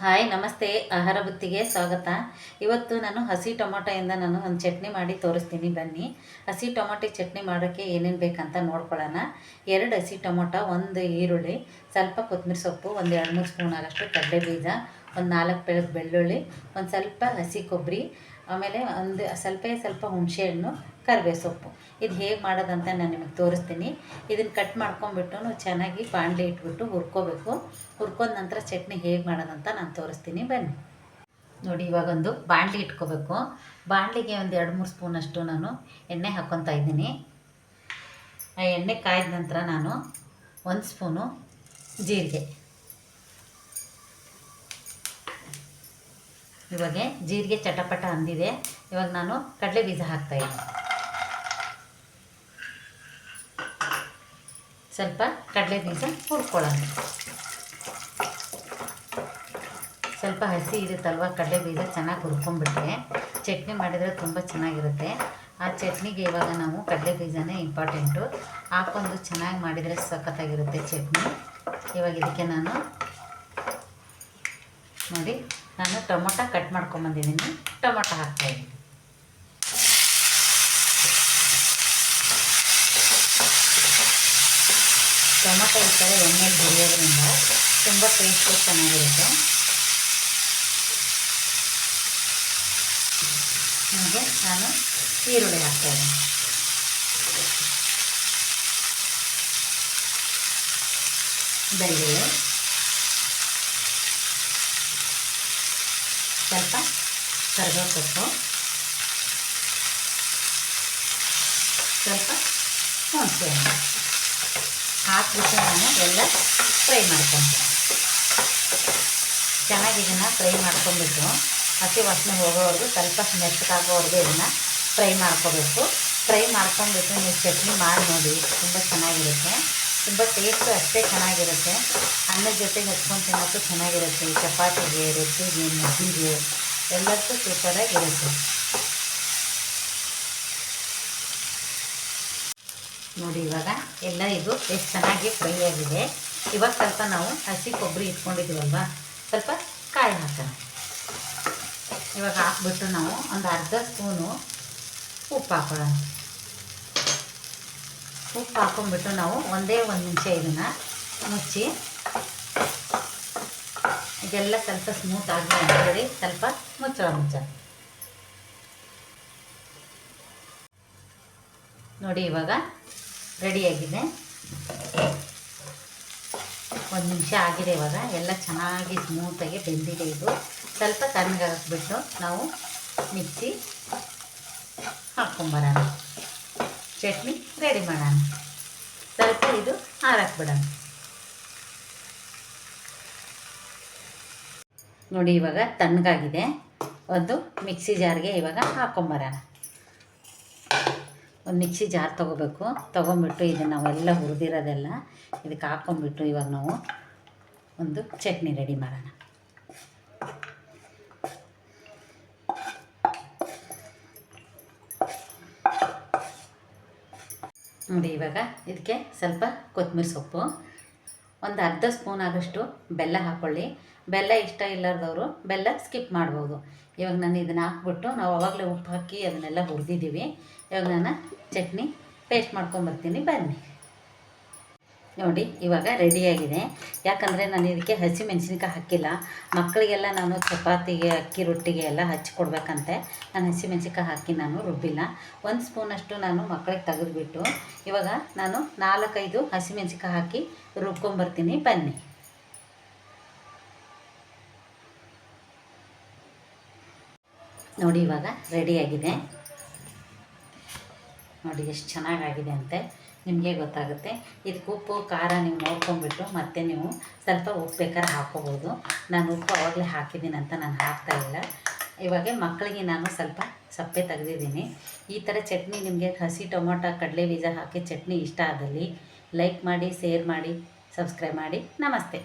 Hi, ನಮಸ್ತೆ. ಆಹಾರ ಬುತ್ತಿಗೆ ಸ್ವಾಗತ. ಇವತ್ತು ನಾನು ಹಸಿ ಟೊಮೊಟೊಯಿಂದ ನಾನು ಒಂದು ಚಟ್ನಿ ಮಾಡಿ ತೋರಿಸ್ತೀನಿ. ಬನ್ನಿ. ಹಸಿ ಟೊಮೊಟೊ ಚಟ್ನಿ ಮಾಡೋಕ್ಕೆ ಏನೇನು ಬೇಕಂತ ನೋಡ್ಕೊಳ್ಳೋಣ. ಎರಡು ಹಸಿ ಟೊಮೊಟೊ, ಒಂದು ಈರುಳ್ಳಿ, ಸ್ವಲ್ಪ ಕೊತ್ತಂಬರಿ ಸೊಪ್ಪು ಒಂದು ಎರಡು ಮೂರು ಸ್ಪೂನ್ ಆಗಷ್ಟು ಕಡಲೆ ಬೀಜ ಒಂದು ನಾಲ್ಕು ಬೆಳಗ್ಗೆ ಬೆಳ್ಳುಳ್ಳಿ, ಒಂದು ಸ್ವಲ್ಪ ಹಸಿ ಕೊಬ್ಬರಿ ಆಮೇಲೆ ಒಂದು ಸ್ವಲ್ಪ ಸ್ವಲ್ಪ ಹುಣಸೆಹಣ್ಣು ಕರಿಬೇವು ಸೊಪ್ಪು. ಇದು ಹೇಗೆ ಮಾಡೋದಂತ ನಾನು ನಿಮಗೆ ತೋರಿಸ್ತೀನಿ. ಇದನ್ನು ಕಟ್ ಮಾಡ್ಕೊಂಬಿಟ್ಟು ಚೆನ್ನಾಗಿ ಬಾಣಲೆ ಇಟ್ಬಿಟ್ಟು ಹುರ್ಕೋಬೇಕು. ಹುರ್ಕೊಂಡ ನಂತರ ಚಟ್ನಿ ಹೇಗೆ ಮಾಡೋದಂತ ನಾನು ತೋರಿಸ್ತೀನಿ. ಬನ್ನಿ. ನೋಡಿ ಇವಾಗೊಂದು ಬಾಣಲೆ ಇಟ್ಕೋಬೇಕು. ಬಾಣಲಿಗೆ ಒಂದು ಎರಡು ಮೂರು ಸ್ಪೂನಷ್ಟು ನಾನು ಎಣ್ಣೆ ಹಾಕ್ಕೊತಾ ಇದ್ದೀನಿ. ಆ ಎಣ್ಣೆ ಕಾಯ್ದ ನಂತರ ನಾನು ಒಂದು ಸ್ಪೂನು ಜೀರಿಗೆ. ಇವಾಗ ಜೀರಿಗೆ ಚಟಪಟ ಅಂದಿದೆ. ಇವಾಗ ನಾನು ಕಡಲೆ ಬೀಜ ಹಾಕ್ತಾಯಿದ್ದೀನಿ ಸ್ವಲ್ಪ ಕಡಲೆ ಬೀಜ ಹುರ್ಕೊಳ್ಳೋಣ. ಸ್ವಲ್ಪ ಹಸಿ ಇರುತ್ತಲ್ವ? ಕಡಲೆ ಬೀಜ ಚೆನ್ನಾಗಿ ಹುರ್ಕೊಂಡ್ಬಿಟ್ರೆ ಚಟ್ನಿ ಮಾಡಿದರೆ ತುಂಬ ಚೆನ್ನಾಗಿರುತ್ತೆ. ಆ ಚಟ್ನಿಗೆ ಇವಾಗ ನಾವು ಕಡಲೆ ಬೀಜನೇ ಇಂಪಾರ್ಟೆಂಟು. ಹಾಕೊಂಡು ಚೆನ್ನಾಗಿ ಮಾಡಿದರೆ ಸಖತ್ತಾಗಿರುತ್ತೆ ಚಟ್ನಿ. ಇವಾಗ ಇದಕ್ಕೆ ನಾನು ನೋಡಿ ನಾನು ಟೊಮೊಟೊ ಕಟ್ ಮಾಡ್ಕೊಂಬಂದಿದ್ದೀನಿ. ಟೊಮೊಟೊ ಹಾಕ್ತಾಯಿದ್ದೀನಿ ಟೊಮೊಟೊ ಈ ಥರ ಎಣ್ಣೆ ಬೆಳೆಯೋದ್ರಿಂದ ತುಂಬ ಟೇಸ್ಟು ಚೆನ್ನಾಗಿರುತ್ತೆ. ಹಾಗೆ ನಾನು ಈರುಳ್ಳಿ ಹಾಕ್ತಾಯಿದ್ದೀನಿ ಬೆಳ್ಳುಳ್ಳಿ. ಸ್ವಲ್ಪ ಕರಿಬೇವು ಸೊಪ್ಪು ಸ್ವಲ್ಪ ಹುಣಸೆ ಹಣ್ಣು ಹಾಕ್ಬಿಟ್ಟು ನಾನು ಎಲ್ಲ ಫ್ರೈ ಮಾಡ್ಕೊತೀನಿ. ಚೆನ್ನಾಗಿ ಇದನ್ನು ಫ್ರೈ ಮಾಡ್ಕೊಂಡ್ಬಿಟ್ಟು ಹಸಿ ವಾಸನೆ ಹೋಗೋವರೆಗೂ ಸ್ವಲ್ಪ ಮೆತ್ತಗಾಗೋವರೆಗೂ ಇದನ್ನು ಫ್ರೈ ಮಾಡ್ಕೋಬೇಕು. ಫ್ರೈ ಮಾಡ್ಕೊಂಡ್ಬಿಟ್ಟು ನೀವು ಚಟ್ನಿ ಮಾಡಿ ನೋಡಿ, ತುಂಬ ಚೆನ್ನಾಗಿರುತ್ತೆ. ತುಂಬ ಟೇಸ್ಟು ಅಷ್ಟೇ ಚೆನ್ನಾಗಿರುತ್ತೆ. ಅನ್ನದ ಜೊತೆಗೆ ಹಚ್ಕೊಂಡು ತಿನ್ನೋಕ್ಕೂ ಚೆನ್ನಾಗಿರುತ್ತೆ. ಚಪಾತಿಗೆ, ರೊಟ್ಟಿಗೆ, ಮಜ್ಜಿಗೆ ಎಲ್ಲದಕ್ಕೂ ಸೂಪರಾಗಿರುತ್ತೆ ನೋಡಿ ಇವಾಗ ಎಲ್ಲ ಇದು ಎಷ್ಟು ಚೆನ್ನಾಗಿ ಫ್ರೈ ಆಗಿದೆ. ಇವಾಗ ಸ್ವಲ್ಪ ನಾವು ಹಸಿ ಕೊಬ್ಬರಿ ಇಟ್ಕೊಂಡಿದ್ದೀವಲ್ವ ಸ್ವಲ್ಪ ಕಾಯಿ ಹಾಕೋಣ. ಇವಾಗ ಹಾಕ್ಬಿಟ್ಟು ನಾವು ಒಂದು ಅರ್ಧ ಸ್ಪೂನು ಉಪ್ಪು ಹಾಕೊಳ್ಳೋಣ. ಉಪ್ಪು ಹಾಕೊಂಡ್ಬಿಟ್ಟು ನಾವು ಒಂದೇ ಒಂದು ನಿಮಿಷ ಇದನ್ನು ಮುಚ್ಚಿ. ಇದೆಲ್ಲ ಸ್ವಲ್ಪ ಸ್ಮೂತ್ ಆಗಲಿ ಅಂತೇಳಿ ಸ್ವಲ್ಪ ಮುಚ್ಚಳ ಮುಚ್ಚ ನೋಡಿ ಇವಾಗ ರೆಡಿಯಾಗಿದೆ ಒಂದು ನಿಮಿಷ ಆಗಿದೆ ಇವಾಗ. ಎಲ್ಲ ಚೆನ್ನಾಗಿ ಸ್ಮೂತಾಗಿ ಬೆಂದಿದೆ ಇದು. ಸ್ವಲ್ಪ ತಣ್ಣಗಾಕ್ಬಿಟ್ಟು ನಾವು ಮಿಕ್ಸಿ ಹಾಕ್ಕೊಂಬರೋಣ ಚಟ್ನಿ ರೆಡಿ ಮಾಡೋಣ. ಸ್ವಲ್ಪ ಇದು ಹಾರಾಕ್ಬಿಡೋಣ ನೋಡಿ, ಇವಾಗ ತಣ್ಣಗಾಗಿದೆ. ಒಂದು ಮಿಕ್ಸಿ ಜಾರ್ಗೆ ಇವಾಗ ಹಾಕೊಂಬರೋಣ. ಒಂದು ಮಿಕ್ಸಿ ಜಾರ್ ತೊಗೋಬೇಕು. ತೊಗೊಂಬಿಟ್ಟು ಇದನ್ನು ನಾವೆಲ್ಲ ಹುರಿದಿರೋದೆಲ್ಲ ಇದಕ್ಕೆ ಹಾಕೊಂಬಿಟ್ಟು ಇವಾಗ ನಾವು ಒಂದು ಚಟ್ನಿ ರೆಡಿ ಮಾಡೋಣ. ನೋಡಿ ಇವಾಗ ಇದಕ್ಕೆ ಸ್ವಲ್ಪ ಕೊತ್ತಂಬರಿ ಸೊಪ್ಪು. ಒಂದು ಅರ್ಧ ಸ್ಪೂನ್ ಆಗೋಷ್ಟು ಬೆಲ್ಲ ಹಾಕ್ಕೊಳ್ಳಿ ಬೆಲ್ಲ ಇಷ್ಟ ಇಲ್ಲದವರು ಬೆಲ್ಲ ಸ್ಕಿಪ್ ಮಾಡ್ಬೋದು. ಇವಾಗ ನಾನು ಇದನ್ನು ಹಾಕ್ಬಿಟ್ಟು ನಾವು ಆವಾಗಲೇ ಉಪ್ಪು ಹಾಕಿ ಅದನ್ನೆಲ್ಲ ಹುರಿದಿದ್ದೀವಿ. ಇವಾಗ ನಾನು ಚಟ್ನಿ ಪೇಸ್ಟ್ ಮಾಡ್ಕೊಂಬರ್ತೀನಿ ಬನ್ನಿ. ನೋಡಿ, ಇವಾಗ ರೆಡಿಯಾಗಿದೆ ಯಾಕಂದರೆ ನಾನು ಇದಕ್ಕೆ ಹಸಿ ಮೆಣಸಿನ್ಕಾಯಿ ಹಾಕಿಲ್ಲ. ಮಕ್ಕಳಿಗೆಲ್ಲ ನಾನು ಚಪಾತಿಗೆ, ಅಕ್ಕಿ ರೊಟ್ಟಿಗೆ ಎಲ್ಲ ಹಚ್ಕೊಡ್ಬೇಕಂತೆ ನಾನು ಹಸಿ ಮೆಣಸಿನ್ಕಾಯಿ ಹಾಕಿ ನಾನು ರುಬ್ಬಿಲ್ಲ. ಒಂದು ಸ್ಪೂನಷ್ಟು ನಾನು ಮಕ್ಕಳಿಗೆ ತೆಗೆದುಬಿಟ್ಟು, ಇವಾಗ ನಾನು ನಾಲ್ಕೈದು ಹಸಿ ಮೆಣಸಿನ್ಕಾಯಿ ಹಾಕಿ ರುಬ್ಕೊಂಬರ್ತೀನಿ. ಬನ್ನಿ. ನೋಡಿ, ಇವಾಗ ರೆಡಿಯಾಗಿದೆ ನೋಡಿ, ಎಷ್ಟು ಚೆನ್ನಾಗಾಗಿದೆ ಅಂತೆ. ನಿಮಗೆ ಗೊತ್ತಾಗುತ್ತೆ. ಇದಕ್ಕೆ ಉಪ್ಪು, ಖಾರ ನೀವು ನೋಡ್ಕೊಂಡ್ಬಿಟ್ಟು ಮತ್ತೆ ನೀವು ಸ್ವಲ್ಪ ಉಪ್ಪು ಬೇಕಾದ್ರೆ ಹಾಕೋಬೋದು ನಾನು ಉಪ್ಪು ಅವಾಗಲೇ ಹಾಕಿದ್ದೀನಿ ಅಂತ ನಾನು ಹಾಕ್ತಾಯಿಲ್ಲ ಇವಾಗ ಮಕ್ಕಳಿಗೆ ನಾನು ಸ್ವಲ್ಪ ಸಪ್ಪೆ ತೆಗೆದಿದ್ದೀನಿ. ಈ ಥರ ಚಟ್ನಿ ನಿಮಗೆ ಹಸಿ ಟೊಮೊಟೊ ಕಡಲೆ ಬೀಜ ಹಾಕಿ ಚಟ್ನಿ ಇಷ್ಟ ಆದಲ್ಲಿ ಲೈಕ್ ಮಾಡಿ, ಶೇರ್ ಮಾಡಿ, ಸಬ್ಸ್ಕ್ರೈಬ್ ಮಾಡಿ. ನಮಸ್ತೆ.